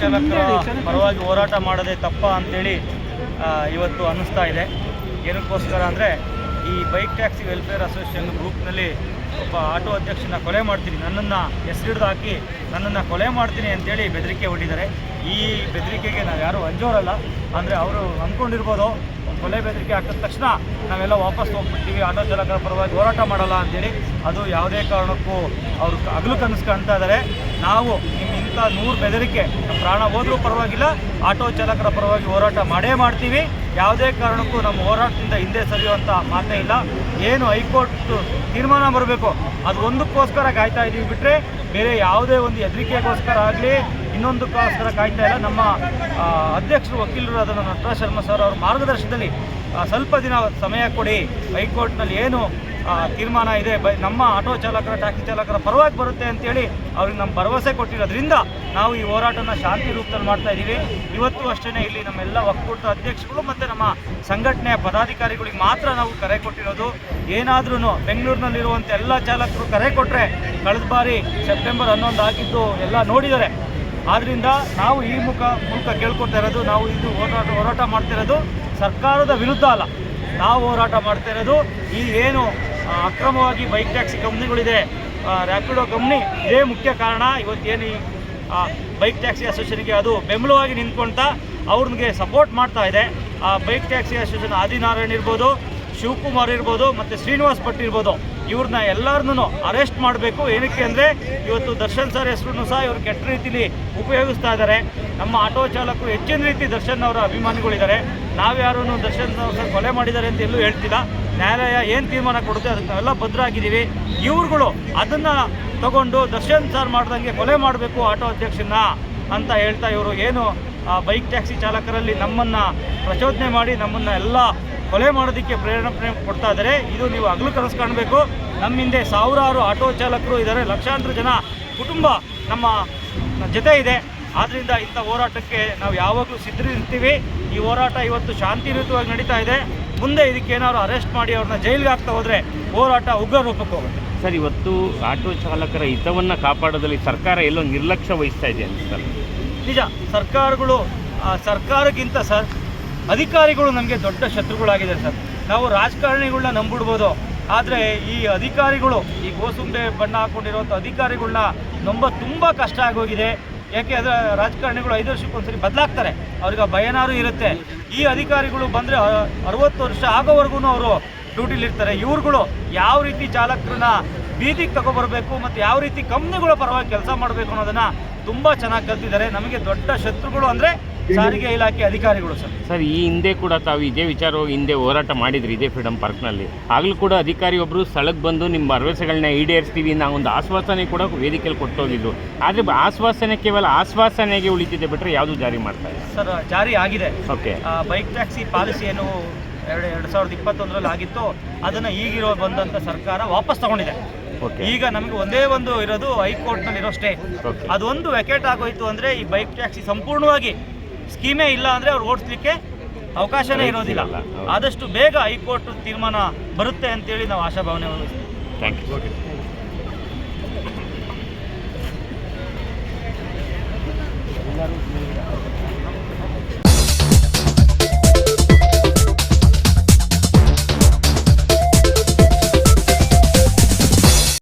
ಚಾಲಕರ ಪರವಾಗಿ ಹೋರಾಟ ಮಾಡೋದೇ ತಪ್ಪ ಅಂತೇಳಿ ಇವತ್ತು ಅನ್ನಿಸ್ತಾ ಇದೆ. ಏನಕ್ಕೋಸ್ಕರ ಅಂದರೆ ಈ ಬೈಕ್ ಟ್ಯಾಕ್ಸಿ ವೆಲ್ಫೇರ್ ಅಸೋಸಿಯೇಷನ್ ಗ್ರೂಪ್ನಲ್ಲಿ ಒಬ್ಬ ಆಟೋ ಅಧ್ಯಕ್ಷನ ಕೊಲೆ ಮಾಡ್ತೀನಿ. ನನ್ನನ್ನು ಹೆಸರಿಡ್ದು ಹಾಕಿ ನನ್ನನ್ನು ಕೊಲೆ ಮಾಡ್ತೀನಿ ಅಂತೇಳಿ ಬೆದರಿಕೆ ಹೊಡಿದ್ದಾರೆ ಈ ಬೆದರಿಕೆಗೆ ನಾವು ಯಾರೂ ಅಂಜೋರಲ್ಲ. ಅಂದರೆ ಅವರು ಅಂದ್ಕೊಂಡಿರ್ಬೋದು ಕೊಲೆ ಬೆದರಿಕೆ ಹಾಕಿದ ತಕ್ಷಣ ನಾವೆಲ್ಲ ವಾಪಸ್ ಹೋಗ್ಬಿಡ್ತೀವಿ, ಆಟೋ ಚಾಲಕರ ಪರವಾಗಿ ಹೋರಾಟ ಮಾಡಲ್ಲ ಅಂತೇಳಿ. ಅದು ಯಾವುದೇ ಕಾರಣಕ್ಕೂ ಅವರು ಹಗಲು ಕನಸು ಕಾಣ್ತಾ ಇದ್ದಾರೆ. ನಾವು ನಿಮ್ಮ ಇಂಥ ನೂರು ಬೆದರಿಕೆ. ಪ್ರಾಣ ಹೋದರೂ ಪರವಾಗಿಲ್ಲ, ಆಟೋ ಚಾಲಕರ ಪರವಾಗಿ ಹೋರಾಟ ಮಾಡೇ ಮಾಡ್ತೀವಿ. ಯಾವುದೇ ಕಾರಣಕ್ಕೂ ನಮ್ಮ ಹೋರಾಟದಿಂದ ಹಿಂದೆ ಸರಿಯುವಂಥ ಮಾತೇ ಇಲ್ಲ. ಏನು ಹೈಕೋರ್ಟ್ ತೀರ್ಮಾನ ಬರಬೇಕು, ಅದು ಒಂದಕ್ಕೋಸ್ಕರ ಕಾಯ್ತಾ ಇದ್ದೀವಿ ಬಿಟ್ಟರೆ ಬೇರೆ ಯಾವುದೇ ಒಂದು ಹೆದರಿಕೆಗೋಸ್ಕರ ಆಗಲಿ, ಇನ್ನೊಂದಕ್ಕೋಸ್ಕರ ಕಾಯ್ತಾ ಇಲ್ಲ. ನಮ್ಮ ಅಧ್ಯಕ್ಷರು, ವಕೀಲರು ಅದನ್ನು ನಟರಾಜ್ ಶರ್ಮಾ ಸರ್ ಅವರ ಮಾರ್ಗದರ್ಶನದಲ್ಲಿ ಸ್ವಲ್ಪ ದಿನ ಸಮಯ ಕೊಡಿ. ಹೈಕೋರ್ಟ್ನಲ್ಲಿ ಏನು ತೀರ್ಮಾನ ಇದೆ. ನಮ್ಮ ಆಟೋ ಚಾಲಕರ, ಟ್ಯಾಕ್ಸಿ ಚಾಲಕರ ಪರವಾಗಿ ಬರುತ್ತೆ ಅಂತೇಳಿ ಅವ್ರಿಗೆ ನಮ್ಮ ಭರವಸೆ ಕೊಟ್ಟಿರೋದ್ರಿಂದ ನಾವು ಈ ಹೋರಾಟನ ಶಾಂತಿ ರೂಪದಲ್ಲಿ ಮಾಡ್ತಾ ಇದ್ದೀವಿ. ಇವತ್ತು ಅಷ್ಟೇ ಇಲ್ಲಿ ನಮ್ಮೆಲ್ಲ ಒಕ್ಕೂಟ ಅಧ್ಯಕ್ಷಗಳು ಮತ್ತು ನಮ್ಮ ಸಂಘಟನೆಯ ಪದಾಧಿಕಾರಿಗಳಿಗೆ ಮಾತ್ರ ನಾವು ಕರೆ ಕೊಟ್ಟಿರೋದು. ಏನಾದ್ರೂ ಬೆಂಗಳೂರಿನಲ್ಲಿರುವಂಥ ಎಲ್ಲ ಚಾಲಕರು ಕರೆ ಕೊಟ್ಟರೆ ಕಳೆದ ಬಾರಿ ಸೆಪ್ಟೆಂಬರ್ ಹನ್ನೊಂದು ಆಗಿದ್ದು ಎಲ್ಲ ನೋಡಿದ್ದಾರೆ ಆದ್ದರಿಂದ ನಾವು ಈ ಮುಖ ಮೂಲಕ ಕೇಳ್ಕೊಳ್ತಾ ಇರೋದು, ನಾವು ಇದು ಹೋರಾಟ ಹೋರಾಟ ಮಾಡ್ತಿರೋದು ಸರ್ಕಾರದ ವಿರುದ್ಧ ಅಲ್ಲ. ನಾವು ಹೋರಾಟ ಮಾಡ್ತಾ ಇರೋದು ಈ ಏನು ಅಕ್ರಮವಾಗಿ ಬೈಕ್ ಟ್ಯಾಕ್ಸಿ ಕಂಪ್ನಿಗಳಿದೆ ರ್ಯಾಪಿಡೋ ಕಂಪ್ನಿ ಇದೇ ಮುಖ್ಯ ಕಾರಣ. ಇವತ್ತೇನು ಈ ಬೈಕ್ ಟ್ಯಾಕ್ಸಿ ಅಸೋಸಿಯೇಷನ್ಗೆ ಅದು ಬೆಂಬಲವಾಗಿ ನಿಂತ್ಕೊಳ್ತಾ ಅವ್ರಿಗೆ ಸಪೋರ್ಟ್ ಮಾಡ್ತಾ ಇದೆ. ಆ, ಬೈಕ್ ಟ್ಯಾಕ್ಸಿ ಅಸೋಸಿಯೇಷನ್ ಆದಿನಾರಾಯಣ್ ಇರ್ಬೋದು ಶಿವಕುಮಾರ್ ಇರ್ಬೋದು ಮತ್ತು ಶ್ರೀನಿವಾಸ್ ಭಟ್ ಇರ್ಬೋದು ಇವ್ರನ್ನ ಎಲ್ಲರನ್ನೂ ಅರೆಸ್ಟ್ ಮಾಡಬೇಕು. ಏನಕ್ಕೆ ಅಂದರೆ ಇವತ್ತು ದರ್ಶನ್ ಸರ್ ಹೆಸರನ್ನು ಸಹ ಇವರು ಕೆಟ್ಟ ರೀತಿಲಿ ಉಪಯೋಗಿಸ್ತಾ ಇದ್ದಾರೆ ನಮ್ಮ ಆಟೋ ಚಾಲಕರು ಹೆಚ್ಚಿನ ರೀತಿ ದರ್ಶನ್ ಅವರ ಅಭಿಮಾನಿಗಳಿದ್ದಾರೆ. ನಾವ್ಯಾರೂ ದರ್ಶನ್ ಸರ್ ಕೊಲೆ ಮಾಡಿದ್ದಾರೆ ಅಂತ ಎಲ್ಲೂ ಹೇಳ್ತಿಲ್ಲ. ನ್ಯಾಯಾಲಯ ಏನು ತೀರ್ಮಾನ ಕೊಡುತ್ತೆ ಅದಕ್ಕೆ ನಾವೆಲ್ಲ ಭದ್ರಾಗಿದ್ದೀವಿ. ಇವ್ರುಗಳು ಅದನ್ನು ತಗೊಂಡು ದರ್ಶನ್ ಸರ್ ಮಾಡ್ದಂಗೆ ಕೊಲೆ ಮಾಡಬೇಕು ಆಟೋ ಅಧ್ಯಕ್ಷನ ಅಂತ ಹೇಳ್ತಾ ಇವರು. ಏನು ಬೈಕ್ ಟ್ಯಾಕ್ಸಿ ಚಾಲಕರಲ್ಲಿ ನಮ್ಮನ್ನು ಪ್ರಚೋದನೆ ಮಾಡಿ ನಮ್ಮನ್ನು ಎಲ್ಲ ಕೊಲೆ ಮಾಡೋದಕ್ಕೆ ಪ್ರೇರಣೆ ಕೊಡ್ತಾ ಇದ್ದಾರೆ. ಇದು ನೀವು ಹಗಲು ಕನಸು ಕಾಣಬೇಕು. ನಮ್ಮ ಹಿಂದೆ ಸಾವಿರಾರು ಆಟೋ ಚಾಲಕರು ಇದ್ದಾರೆ. ಲಕ್ಷಾಂತರ ಜನ ಕುಟುಂಬ ನಮ್ಮ ಜೊತೆ ಇದೆ. ಆದ್ದರಿಂದ ಇಂಥ ಹೋರಾಟಕ್ಕೆ ನಾವು ಯಾವಾಗಲೂ ಸಿದ್ಧರಿರ್ತೀವಿ. ಈ ಹೋರಾಟ ಇವತ್ತು ಶಾಂತಿಯುತವಾಗಿ ನಡೀತಾ ಇದೆ. ಮುಂದೆ ಇದಕ್ಕೆ ಏನಾದರೂ ಅರೆಸ್ಟ್ ಮಾಡಿ ಅವ್ರನ್ನ ಜೈಲಿಗೆ ಹಾಕ್ತಾ ಹೋದರೆ ಹೋರಾಟ ಉಗ್ರ ರೂಪಕ್ಕೆ ಹೋಗುತ್ತೆ. ಸರ್, ಇವತ್ತು ಆಟೋ ಚಾಲಕರ ಹಿತವನ್ನು ಕಾಪಾಡೋದಲ್ಲಿ ಸರ್ಕಾರ ಎಲ್ಲೋ ನಿರ್ಲಕ್ಷ್ಯ ವಹಿಸ್ತಾ ಇದೆ ಅನಿಸ್ತಲ್ಲ ನಿಜ, ಸರ್ಕಾರಗಳು ಸರ್ಕಾರಕ್ಕಿಂತ ಸರ್, ಅಧಿಕಾರಿಗಳು ನಮಗೆ ದೊಡ್ಡ ಶತ್ರುಗಳಾಗಿದೆ ಸರ್. ನಾವು ರಾಜಕಾರಣಿಗಳನ್ನ ನಂಬಿಡ್ಬೋದು. ಆದರೆ ಈ ಅಧಿಕಾರಿಗಳು, ಈ ಗೋಸುಂಬೆ ಬಣ್ಣ ಹಾಕ್ಕೊಂಡಿರುವಂಥ ಅಧಿಕಾರಿಗಳನ್ನ ನಂಬ ತುಂಬ ಕಷ್ಟ ಆಗೋಗಿದೆ. ಯಾಕೆ ಅದರ ರಾಜಕಾರಣಿಗಳು ಐದು ವರ್ಷಕ್ಕೊಂದ್ಸರಿ ಬದಲಾಗ್ತಾರೆ. ಅವ್ರಿಗೆ ಭಯನಾರು ಇರುತ್ತೆ. ಈ ಅಧಿಕಾರಿಗಳು ಬಂದರೆ ಅರವತ್ತು ವರ್ಷ ಆಗೋವರೆಗೂ ಅವರು ಡ್ಯೂಟಿಲಿರ್ತಾರೆ ಇವ್ರುಗಳು ಯಾವ ರೀತಿ ಚಾಲಕರನ್ನ ಬೀದಿಗೆ ತಗೊಬರ್ಬೇಕು ಮತ್ತು ಯಾವ ರೀತಿ ಕಂಪ್ನಿಗಳ ಪರವಾಗಿ ಕೆಲಸ ಮಾಡಬೇಕು ಅನ್ನೋದನ್ನು ತುಂಬ ಚೆನ್ನಾಗಿ ಕಲ್ತಿದ್ದಾರೆ. ನಮಗೆ ದೊಡ್ಡ ಶತ್ರುಗಳು ಅಂದರೆ ಸಾರಿಗೆ ಇಲಾಖೆ ಅಧಿಕಾರಿಗಳು ಸರ್. ಸರ್ ಈ ಹಿಂದೆ ಕೂಡ ತಾವು ಇದೇ ವಿಚಾರವಾಗಿ ಹಿಂದೆ ಹೋರಾಟ ಮಾಡಿದ್ರಿ ಇದೇ ಫ್ರೀಡಮ್ ಪಾರ್ಕ್ನಲ್ಲಿ ಆಗಲೂ ಕೂಡ ಅಧಿಕಾರಿ ಒಬ್ಬರು ಸ್ಥಳಕ್ಕೆ ಬಂದು ನಿಮ್ಮ ಭರವಸೆಗಳನ್ನ ಈಡೇರಿಸ್ತೀವಿ ನಾವು ಒಂದು ಆಶ್ವಾಸನೆ ಕೂಡ ವೇದಿಕೆಯಲ್ಲಿ ಕೊಟ್ಟೋಗಿದ್ರು ಆದರೆ ಆಶ್ವಾಸನೆ ಕೇವಲ ಆಶ್ವಾಸನೆಗೆ ಉಳಿತಿದೆ ಬಿಟ್ಟರೆ ಯಾವುದು ಜಾರಿ ಮಾಡ್ತಾ ಇಲ್ಲ. ಸರ್ ಜಾರಿ ಆಗಿದೆ. ಓಕೆ. ಬೈಕ್ ಟ್ಯಾಕ್ಸಿ ಪಾಲಿಸಿ ಏನು ಎರಡು ಎರಡು ಸಾವಿರದ ಇಪ್ಪತ್ತೊಂದರಲ್ಲಿ ಆಗಿತ್ತು ಅದನ್ನು ಈಗಿರೋ ಬಂದಂಥ ಸರ್ಕಾರ ವಾಪಸ್ ತಗೊಂಡಿದೆ. ಈಗ ನಮಗೆ ಒಂದೇ ಒಂದು ಇರೋದು ಇರೋ ಸ್ಟೇ ಅದೊಂದು ವೆಕೇಟ್ ಆಗೋಯ್ತು ಅಂದರೆ ಈ ಬೈಕ್ ಟ್ಯಾಕ್ಸಿ ಸಂಪೂರ್ಣವಾಗಿ ಸ್ಕೀಮೇ ಇಲ್ಲ ಅಂದರೆ ಅವ್ರು ಓಡಿಸ್ಲಿಕ್ಕೆ ಅವಕಾಶನೇ ಇರೋದಿಲ್ಲ. ಆದಷ್ಟು ಬೇಗ ಹೈಕೋರ್ಟ್ ತೀರ್ಮಾನ ಬರುತ್ತೆ ಅಂತೇಳಿ ನಾವು ಆಶಾಭಾವನೆ ಥ್ಯಾಂಕ್ ಯು